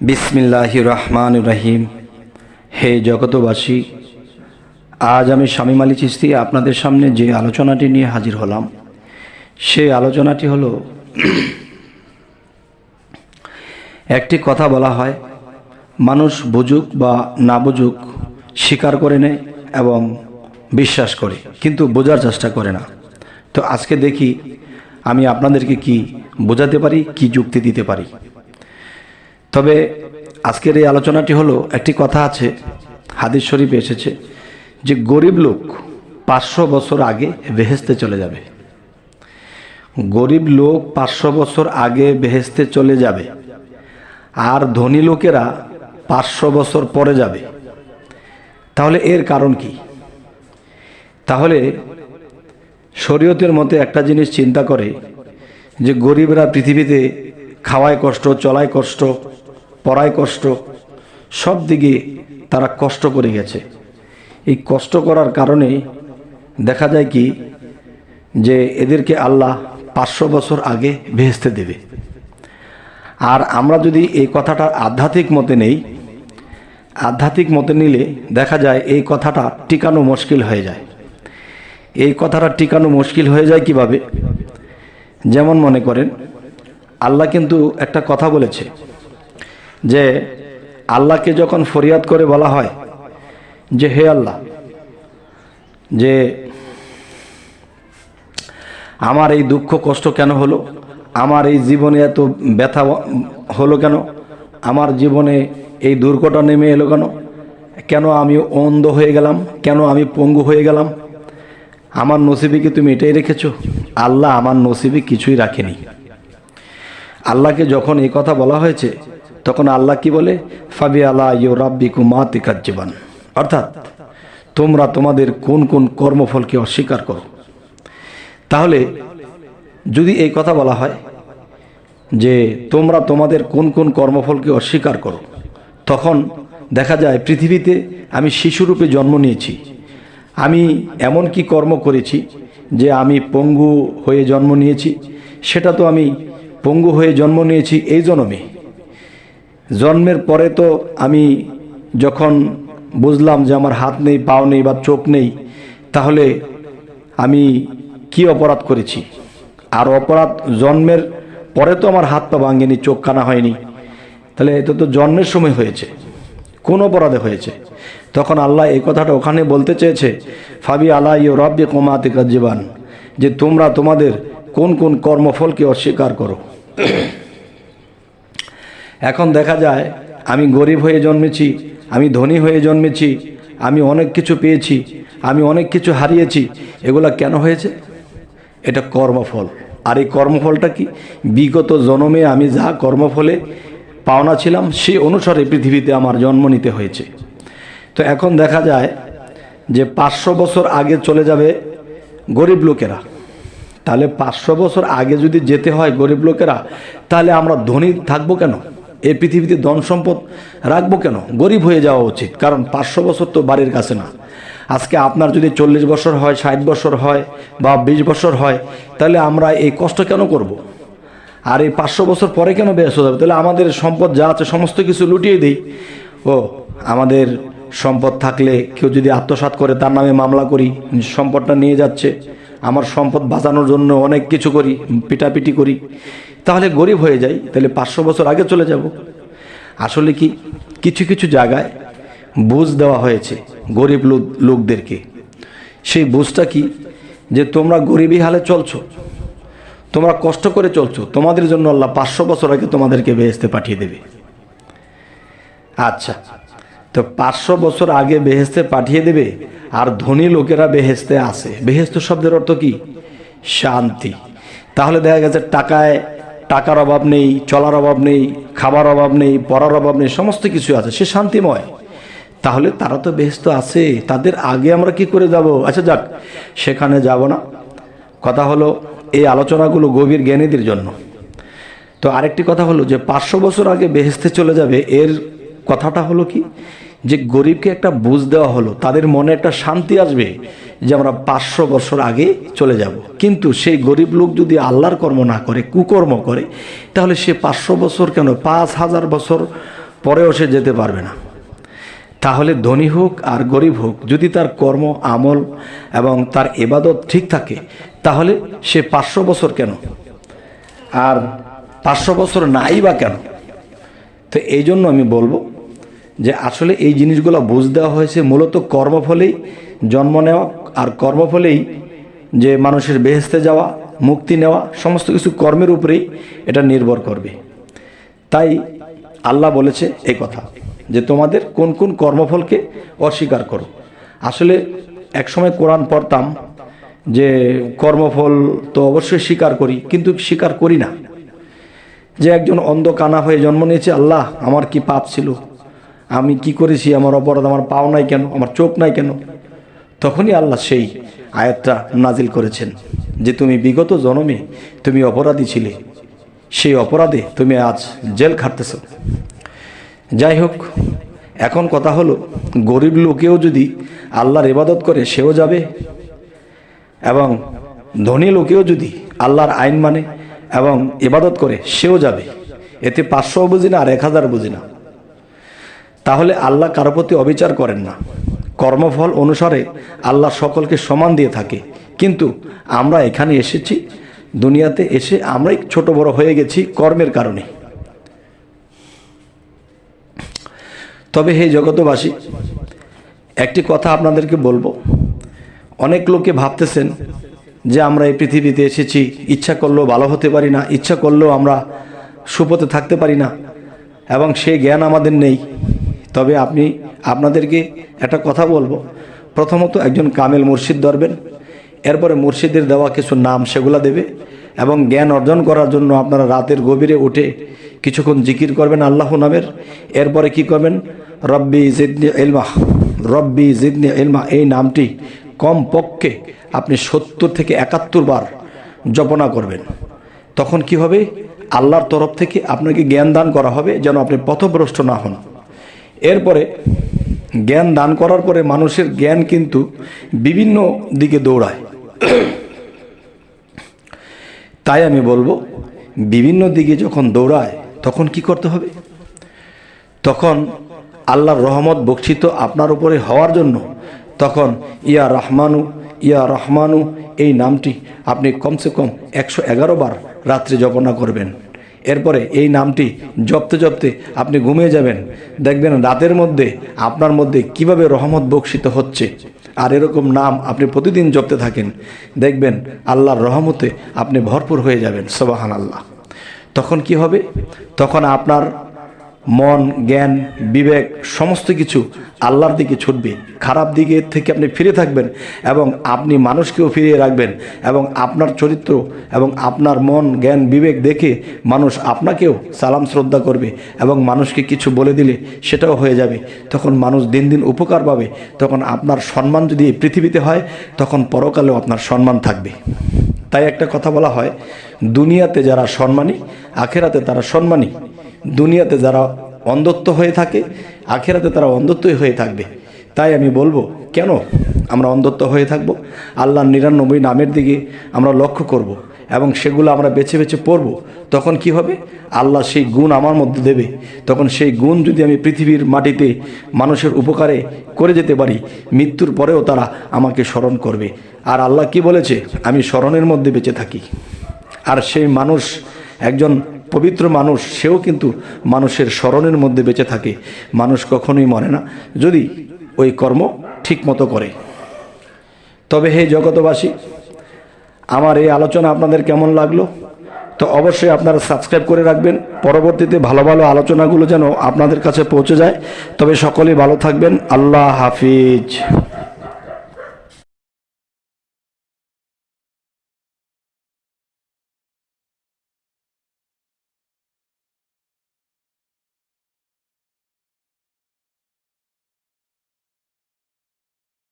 বিসমিল্লাহ রহমান রহিম। হে জগতবাসী আজ আমি স্বামী মালি চিস্তি আপনাদের সামনে যে আলোচনাটি নিয়ে হাজির হলাম, সেই আলোচনাটি হলো, একটি কথা বলা হয়, মানুষ বুঝুক বা না বুঝুক স্বীকার করে নেয় এবং বিশ্বাস করে, কিন্তু বোঝার চেষ্টা করে না। তো আজকে দেখি আমি আপনাদেরকে কি বোঝাতে পারি, কি যুক্তি দিতে পারি। তবে আজকের এই আলোচনাটি হলো, একটি কথা আছে, হাদিস শরীফে এসেছে যে গরিব লোক পাঁচশো বছর আগে বেহেস্তে চলে যাবে। গরিব লোক পাঁচশো বছর আগে বেহেস্তে চলে যাবে আর ধনী লোকেরা পাঁচশো বছর পরে যাবে। তাহলে এর কারণ কি? তাহলে শরীয়তের মতে একটা জিনিস চিন্তা করে যে গরিবরা পৃথিবীতে খাওয়ায় কষ্ট, চলায় কষ্ট পড়ায় কষ্ট, সব দিকে তারা কষ্ট করে গেছে। এই কষ্ট করার কারণে দেখা যায় কি যে এদেরকে আল্লাহ পাঁচশো বছর আগে ভেস্তে দেবে। আর আমরা যদি এই কথাটা আধ্যাত্মিক মতে নেই, আধ্যাত্মিক মতে নিলে দেখা যায় এই কথাটা টিকানো মুশকিল হয়ে যায়। এই কথাটা টিকানো মুশকিল হয়ে যায় কীভাবে? যেমন মনে করেন, আল্লাহ কিন্তু একটা কথা বলেছে যে আল্লাহকে যখন ফরিয়াদ করে বলা হয়, যে হে আল্লাহ, যে আমার এই দুঃখ কষ্ট কেন হলো? আমার এই জীবনে এত ব্যথা হলো কেন? আমার জীবনে এই দুর্ঘটনা নেমে এলো কেন? কেন আমি অন্ধ হয়ে গেলাম? কেন আমি পঙ্গু হয়ে গেলাম? আমার নসিবে কি তুমি এটাই রেখেছো? আল্লাহ আমার নসিবে কিছুই রাখেনি। আল্লাহকে যখন এই কথা বলা হয়েছে তখন আল্লাহ কি বলে? ফাবি আলা ইউ রাব্বিকু মাতিকার জীবন। অর্থাৎ তোমরা তোমাদের কোন কোন কর্মফলকে অস্বীকার করো। তাহলে যদি এই কথা বলা হয় যে তোমরা তোমাদের কোন কোন কর্মফলকে অস্বীকার করো, তখন দেখা যায় পৃথিবীতে আমি শিশুরূপে জন্ম নিয়েছি। আমি এমন কি কর্ম করেছি যে আমি পঙ্গু হয়ে জন্ম নিয়েছি? সেটা তো আমি পঙ্গু হয়ে জন্ম নিয়েছি এই জন্মে। জন্মের পরে তো আমি যখন বুঝলাম যে আমার হাত নেই, পাও নেই বা চোখ নেই, তাহলে আমি কি অপরাধ করেছি? আর অপরাধ জন্মের পরে তো আমার হাত পা ভাঙেনি, চোখ কানা হয়নি। তাহলে এটা তো জন্মের সময় হয়েছে। কোন অপরাধে হয়েছে? তখন আল্লাহ এই কথাটা ওখানে বলতে চেয়েছে, ফাবি আল্লাহ ইউ রব্বে কমাতিকা জীবান যে তোমরা তোমাদের কোন কোন কর্মফলকে অস্বীকার করো। এখন দেখা যায়, আমি গরিব হয়ে জন্মেছি, আমি ধনী হয়ে জন্মেছি, আমি অনেক কিছু পেয়েছি, আমি অনেক কিছু হারিয়েছি, এগুলা কেন হয়েছে? এটা কর্মফল। আর এই কর্মফলটা কি? বিগত জন্মে আমি যা কর্মফলে পাওনা ছিলাম সেই অনুসারে পৃথিবীতে আমার জন্ম নিতে হয়েছে। তো এখন দেখা যায় যে পাঁচশো বছর আগে চলে যাবে গরিব লোকেরা। তাহলে পাঁচশো বছর আগে যদি যেতে হয় গরিব লোকেরা, তাহলে আমরা ধনী থাকব কেন? এই পৃথিবীতে ধন সম্পদ রাখব কেন? গরিব হয়ে যাওয়া উচিত, কারণ পাঁচশো বছর তো বাড়ির কাছে না। আজকে আপনার যদি চল্লিশ বছর হয়, ষাট বছর হয় বা বিশ বছর হয়, তাহলে আমরা এই কষ্ট কেন করব। আর এই পাঁচশো বছর পরে কেন ব্যস্ত যাবে তাহলে আমাদের সম্পদ যা আছে, সমস্ত কিছু লুটিয়ে দিই। ও, আমাদের সম্পদ থাকলে কেউ যদি আত্মসাৎ করে, তার নামে মামলা করি, সম্পদটা নিয়ে যাচ্ছে। আমার সম্পদ বাঁচানোর জন্য অনেক কিছু করি, পিটাপিটি করি। তাহলে গরিব হয়ে যাই, তাহলে পাঁচশো বছর আগে চলে যাব। আসলে কি, কিছু কিছু জায়গায় বুঝ দেওয়া হয়েছে গরিব লোক, লোকদেরকে। সেই বুঝটা কি, যে তোমরা গরিবই হালে চলছো, তোমরা কষ্ট করে চলছো, তোমাদের জন্য আল্লাহ পাঁচশো বছর আগে তোমাদেরকে বেহেস্তে পাঠিয়ে দেবে। আচ্ছা তো পাঁচশো বছর আগে বেহেস্তে পাঠিয়ে দেবে, আর ধনী লোকেরা বেহেস্তে আসে। বেহেস্ত শব্দের অর্থ কি? শান্তি। তাহলে দেখা গেছে টাকায় টাকার অভাব নেই, চলার অভাব নেই, খাবার অভাব নেই, পড়ার অভাব নেই, সমস্ত কিছু আছে, সে শান্তিময়। তাহলে তারা তো বেহেস্ত আছে, তাদের আগে আমরা কি করে যাব? আচ্ছা যাক, সেখানে যাব না। কথা হলো, এই আলোচনাগুলো গভীর জ্ঞানীদের জন্য। তো আরেকটি কথা হলো যে পাঁচশো বছর আগে বেহেস্তে চলে যাবে, এর কথাটা হলো কি? যে গরিবকে একটা বুঝ দেওয়া হলো, তাদের মনে একটা শান্তি আসবে যে আমরা পাঁচশো বছর আগে চলে যাব। কিন্তু সেই গরিব লোক যদি আল্লাহর কর্ম না করে, কুকর্ম করে, তাহলে সে পাঁচশো বছর কেন? পাঁচ হাজার বছর পরেও সে যেতে পারবে না। তাহলে ধনী হোক আর গরিব হোক, যদি তার কর্ম, আমল এবং তার এবাদত ঠিক থাকে, তাহলে সে পাঁচশো বছর কেন? আর পাঁচশো বছর নাই বা কেন? তো এই জন্য আমি বলব যে আসলে এই জিনিসগুলো বুঝ দেওয়া হয়েছে মূলত কর্মফলেই জন্ম নেওয়া আর কর্মফলেই যে মানুষের বেহেস্তে যাওয়া, মুক্তি নেওয়া, সমস্ত কিছু কর্মের উপরেই এটা নির্ভর করবে। তাই আল্লাহ বলেছে এই কথা, যে তোমাদের কোন কোন কর্মফলকে অস্বীকার করো। আসলে একসময় কোরআন পড়তাম যে কর্মফল তো অবশ্যই স্বীকার করি, কিন্তু স্বীকার করি না। যে একজন অন্ধ কানা হয়ে জন্ম নিয়েছে, আল্লাহ, আমার কি পাপ ছিল? আমি কি করেছি? আমার অপরাধ আমার পাও নাই কেন? আমার চোখ নাই কেন? তখনই আল্লাহ সেই আয়াতটা নাজিল করেছেন যে তুমি বিগত জনমে তুমি অপরাধী ছিলে। সেই অপরাধে তুমি আজ জেল খাটতেছ। যাই হোক, এখন কথা হলো, গরিব লোকেও যদি আল্লাহর ইবাদত করে, সেও যাবে। এবং ধনী লোকেও যদি আল্লাহর আইন মানে এবং ইবাদত করে, সেও যাবে। এতে পাঁচশো বুঝি না আর এক হাজার বুঝি না। তাহলে আল্লাহ কারও প্রতি অবিচার করেন না। কর্মফল অনুসারে আল্লাহ সকলকে সমান দিয়ে থাকে। কিন্তু আমরা এখানে এসেছি, দুনিয়াতে এসে আমরাই ছোট বড় হয়ে গেছি কর্মের কারণে। তবে হে জগতবাসী একটি কথা আপনাদেরকে বলব। অনেক লোকে ভাবতেছেন যে আমরা এই পৃথিবীতে এসেছি, ইচ্ছা করলেও ভালো হতে পারি না, ইচ্ছা করলেও আমরা সুপথে থাকতে পারি না, এবং সেই জ্ঞান আমাদের নেই। তবে আপনি, আপনাদেরকে একটা কথা বলব। প্রথমত একজন কামেল মুর্শিদ ধরবেন, এরপরে মুর্শিদের দেওয়া কিছু নাম সেগুলা দেবে, এবং জ্ঞান অর্জন করার জন্য আপনারা রাতের গভীরে উঠে কিছুক্ষণ জিকির করবেন আল্লাহ নামের, এরপরে কি করবেন? রব্বি জিদনি এলমা রব্বি জিদনি এলমা এই নামটি কম পক্ষে আপনি সত্তর থেকে একাত্তর বার জপনা করবেন। তখন কি হবে? আল্লাহর তরফ থেকে আপনাকে জ্ঞান দান করা হবে যেন আপনি পথভ্রষ্ট না হন। এরপরে জ্ঞান দান করার পরে মানুষের জ্ঞান কিন্তু বিভিন্ন দিকে দৌড়ায়। তাই আমি বলব, বিভিন্ন দিকে যখন দৌড়ায়, তখন কি করতে হবে? তখন আল্লাহর রহমত বক্ষিত আপনার উপরে হওয়ার জন্য তখন ইয়া রহমানু ইয়া রহমানু, এই নামটি আপনি কমসে কম একশো এগারো বার রাত্রে জপনা করবেন। এরপরে এই নামটি জপতে জপতে আপনি ঘুমিয়ে যাবেন। দেখবেন রাতের মধ্যে আপনার মধ্যে কীভাবে রহমত বক্ষিত হচ্ছে। আর এরকম নাম আপনি প্রতিদিন জপতে থাকেন। দেখবেন আল্লাহর রহমতে আপনি ভরপুর হয়ে যাবেন। সবাহান আল্লাহ তখন কি হবে? তখন আপনার মন, জ্ঞান, বিবেক, সমস্ত কিছু আল্লাহর দিকে ছুটবে। খারাপ দিকে থেকে আপনি ফিরে থাকবেন এবং আপনি মানুষকেও ফিরিয়ে রাখবেন এবং আপনার চরিত্র এবং আপনার মন, জ্ঞান, বিবেক দেখে মানুষ আপনাকেও সালাম, শ্রদ্ধা করবে এবং মানুষকে কিছু বলে দিলে সেটাও হয়ে যাবে। তখন মানুষ দিন দিন উপকার পাবে। তখন আপনার সম্মান যদি এই পৃথিবীতে হয়, তখন পরকালেও আপনার সম্মান থাকবে। তাই একটা কথা বলা হয়, দুনিয়াতে যারা সম্মানী, আখেরাতে তারা সম্মানী। দুনিয়াতে যারা অন্ধত্ব হয়ে থাকে, আখেরাতে তারা অন্ধত্বই হয়ে থাকবে। তাই আমি বলব, কেন আমরা অন্ধত্ব হয়ে থাকব? আল্লাহর নিরানব্বই নামের দিকে আমরা লক্ষ্য করব। এবং সেগুলো আমরা বেছে বেছে পড়ব। তখন কি হবে? আল্লাহ সেই গুণ আমার মধ্যে দেবে। তখন সেই গুণ যদি আমি পৃথিবীর মাটিতে মানুষের উপকারে করে যেতে পারি, মৃত্যুর পরেও তারা আমাকে স্মরণ করবে। আর আল্লাহ কি বলেছে? আমি স্মরণের মধ্যে বেঁচে থাকি। আর সেই মানুষ একজন পবিত্র মানুষ, সেও কিন্তু মানুষের স্মরণের মধ্যে বেঁচে থাকে। মানুষ কখনোই মরে না। যদি ওই কর্ম ঠিক মতো করে। তবে হে জগতবাসী আমার এই আলোচনা আপনাদের কেমন লাগল? তো অবশ্যই আপনারা সাবস্ক্রাইব করে রাখবেন। পরবর্তীতে ভালো ভালো আলোচনাগুলো যেন আপনাদের কাছে পৌঁছে যায়। তবে সকলেই ভালো থাকবেন। আল্লাহ হাফিজ।